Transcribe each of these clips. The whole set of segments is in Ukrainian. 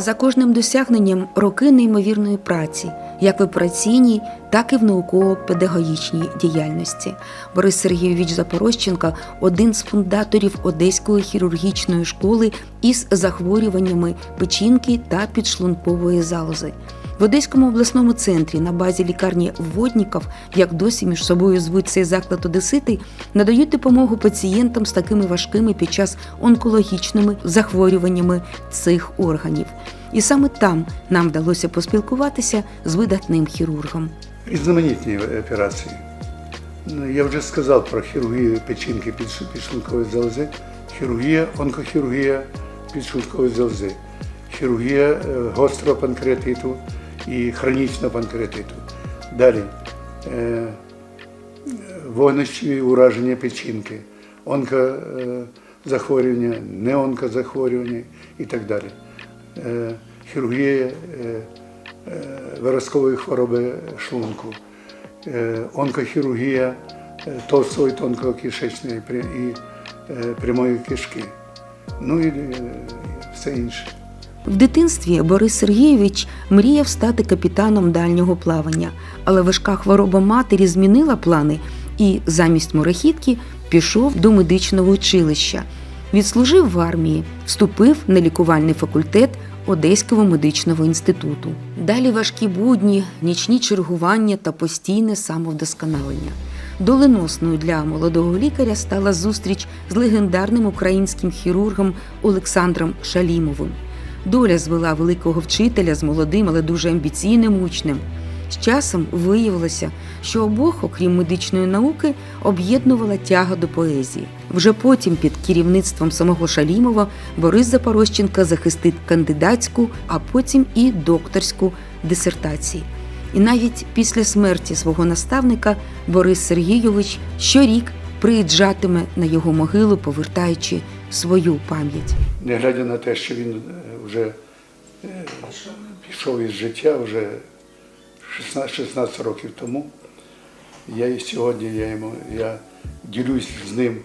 За кожним досягненням роки неймовірної праці, як в операційній, так і в науково-педагогічній діяльності. Борис Сергійович Запорожченко один з фундаторів Одеської хірургічної школи із захворюваннями печінки та підшлункової залози. В Одеському обласному центрі на базі лікарні Водніков, як досі між собою звуть цей заклад Одесити, надають допомогу пацієнтам з такими важкими під час онкологічними захворюваннями цих органів. І саме там нам вдалося поспілкуватися з видатним хірургом. Різноманітні операції. Ну, Я вже сказав про хірургію печінки підш- підшлункової залози, хірургія, онкохірургія підшлункової залози, хірургія е, гострого панкреатиту і хронічного панкреатиту. Далі е, е, вогнищі ураження печінки, онкозахворювання, неонкозахворювання і так далі. Е, Хірургія е, е, виразкової хвороби шлунку, онкохірургія товстого і тонкого кишечної і пря- і прямої кишки. Ну і все інше. В дитинстві Борис Сергійович мріяв стати капітаном дальнього плавання, але важка хвороба матері змінила плани і замість морехідки пішов до медичного училища. Відслужив в армії, вступив на лікувальний факультет Одеського медичного інституту. Далі важкі будні, нічні чергування та постійне самовдосконалення. Доленосною для молодого лікаря стала зустріч з легендарним українським хірургом Олександром Шалімовим. Доля звела великого вчителя з молодим, але дуже амбіційним учнем. З часом виявилося, що обох, окрім медичної науки, об'єднувала тяга до поезії. Вже потім, під керівництвом самого Шалімова, Борис Запорожченко захистив кандидатську, а потім і докторську дисертації. І навіть після смерті свого наставника Борис Сергійович щорік приїжджатиме на його могилу, повертаючи свою пам'ять. Не глядя на те, що він е, вже е, пішов із життя вже 16, 16 років тому, я і сьогодні я йому я ділюсь з ним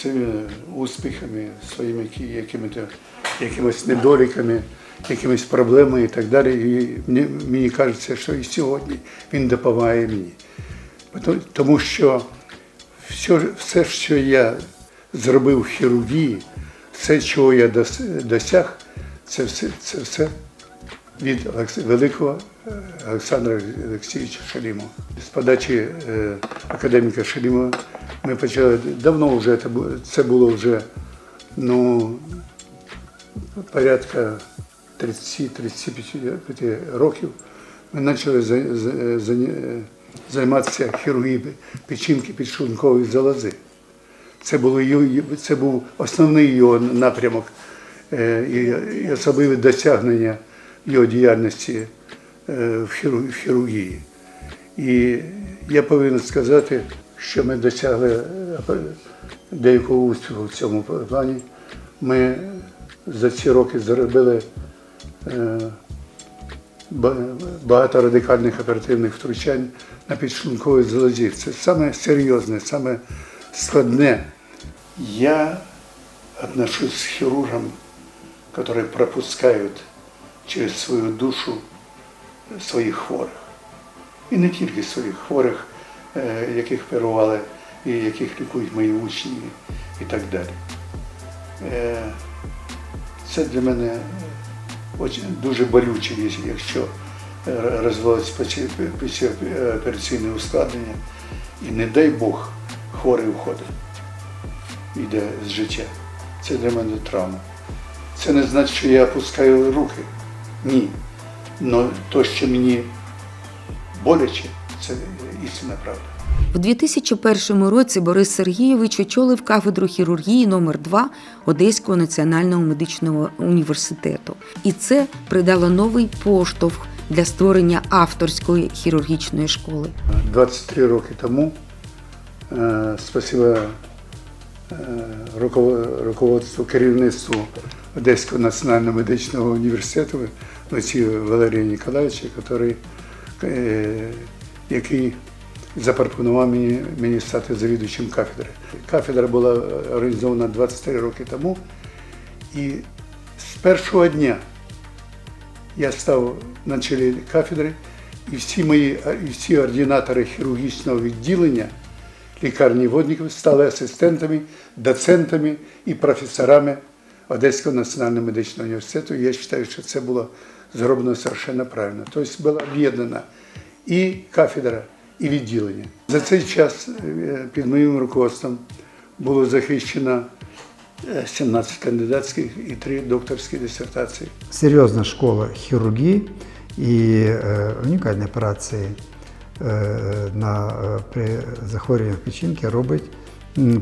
своїми успіхами, своїми якими-то, недоліками, якимись проблемами і так далі. І мені, мені кажеться, що і сьогодні він допомагає мені. Тому що все, все, що я зробив в хірургії, все, чого я досяг, це все, це все від великого е, Олександра Олексійовича Шалімова. З подачі е, академіка Шалімова ми почали давно вже це було вже ну, порядка 30-35 років. Ми почали за- за- за- займатися хірургією печінки підшлункової залози. Це, було, це був основний його напрямок е, і особливе досягнення його діяльності е, в хірургії. І я повинен сказати, що ми досягли е, деякого успіху в цьому плані. Ми за ці роки зробили е, багато радикальних оперативних втручань на підшлунковій залозі. Це саме серйозне, саме складне. Я отношусь к хирургам, которые пропускають через свою душу своїх хворих. І не тільки своїх хворих, е, яких оперували і яких лікують мої учні і так далі. Е, Це для мене дуже болюче, якщо- е, розвивається операційне ускладнення, і не дай Бог хворий уходить, йде з життя. Це для мене травма. Це не значить, що я опускаю руки. Ні. Але то, що мені боляче, це істинна правда. В 2001 році Борис Сергійович очолив кафедру хірургії номер 2 Одеського національного медичного університету. І це придало новий поштовх для створення авторської хірургічної школи. 23 роки тому, е, спасибо е, руководству, керівництву Одеського національного медичного університету Олексію Валерія Ніколаєвича, який, е, який запропонував мені, мені стати завідувачем кафедри. Кафедра була організована 23 роки тому, і з першого дня я став на чолі кафедри, і всі мої і всі ординатори хірургічного відділення лікарні водників стали асистентами, доцентами і професорами Одеського національного медичного університету. Я вважаю, що це було зроблено совершенно правильно. Тобто була об'єднана і кафедра, і відділення. За цей час е, під моїм руководством було захищено е, 17 кандидатських і 3 докторські дисертації. серйозна школа хірургії і е, унікальні операції е, на, е, при захворюваннях печінки робить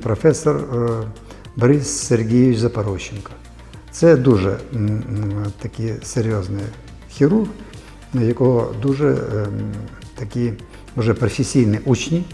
професор е, Борис Сергійович Запорощенко. Це дуже такий серйозний хірург, якого дуже ем, такі вже професійні учні,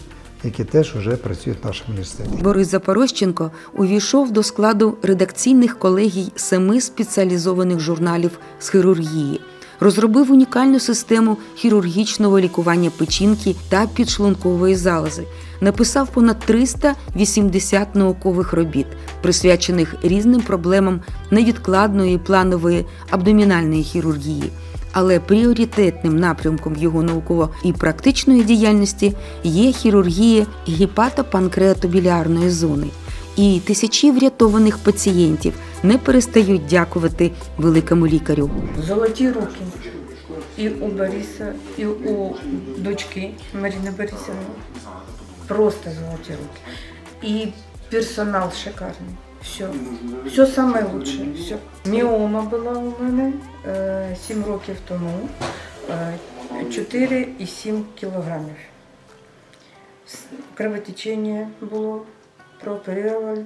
які теж вже працюють в нашому університеті. Борис Запорожченко увійшов до складу редакційних колегій семи спеціалізованих журналів з хірургії. Розробив унікальну систему хірургічного лікування печінки та підшлункової залози. Написав понад 380 наукових робіт, присвячених різним проблемам невідкладної планової абдомінальної хірургії. Але пріоритетним напрямком його науково і практичної діяльності є хірургія гепатопанкреатобілярної зони. І тисячі врятованих пацієнтів не перестають дякувати великому лікарю. Золоті руки. І у Бориса, і у дочки Марини Борисовны. Просто золоті руки. І персонал шикарний. Все. Все самое лучшее. Все. Міома була у мене е, 7 років тому. е, 4,7 кілограмів. С- Кровотечення було, прооперували.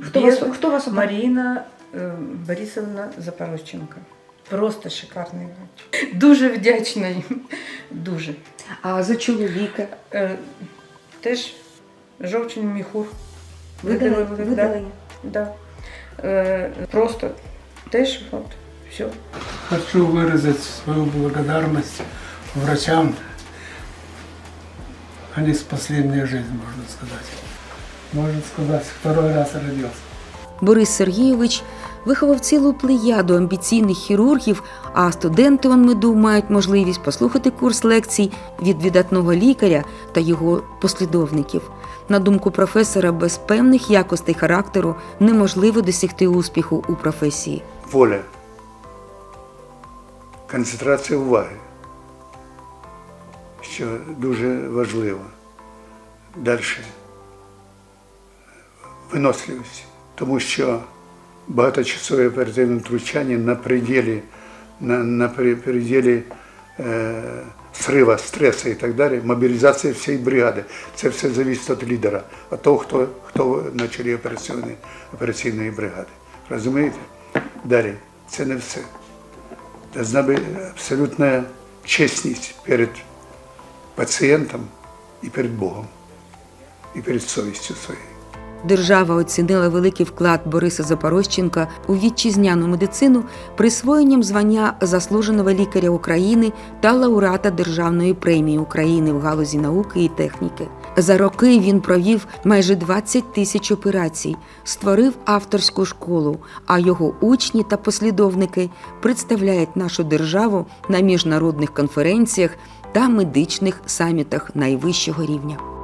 Хто вас- хто вас Марина е, Борисовна Запорожченко. Просто шикарний врач. Дуже вдячна їм. Дуже. А за чоловіка Е, теж жовчний міхур. видали, Видалили, видали. Да. Е, просто теж от, все. Хочу выразить свою благодарность врачам. Они спасли мне жизнь, можно сказать. Можно сказать, второй раз родился. Борис Сергійович виховав цілу плеяду амбіційних хірургів, а студенти ОНМЕДУ мають можливість послухати курс лекцій від видатного лікаря та його послідовників. На думку професора, без певних якостей характеру неможливо досягти успіху у професії. Воля, концентрація уваги, що дуже важливо. Далі виносливість, тому що багаточасове оперативне втручання на пределі, на, на пределі е, срива, стресу і так далі, мобілізація всієї бригади. Це все залежить від лідера, від того, хто, хто на чолі операційної, операційної бригади. Розумієте? Далі, це не все. Должна бути абсолютна чесність перед пацієнтом і перед Богом, і перед совістю своєю. Держава оцінила великий вклад Бориса Запорожченка у вітчизняну медицину присвоєнням звання заслуженого лікаря України та лауреата Державної премії України в галузі науки і техніки. За роки він провів майже 20 тисяч операцій, створив авторську школу, а його учні та послідовники представляють нашу державу на міжнародних конференціях та медичних самітах найвищого рівня.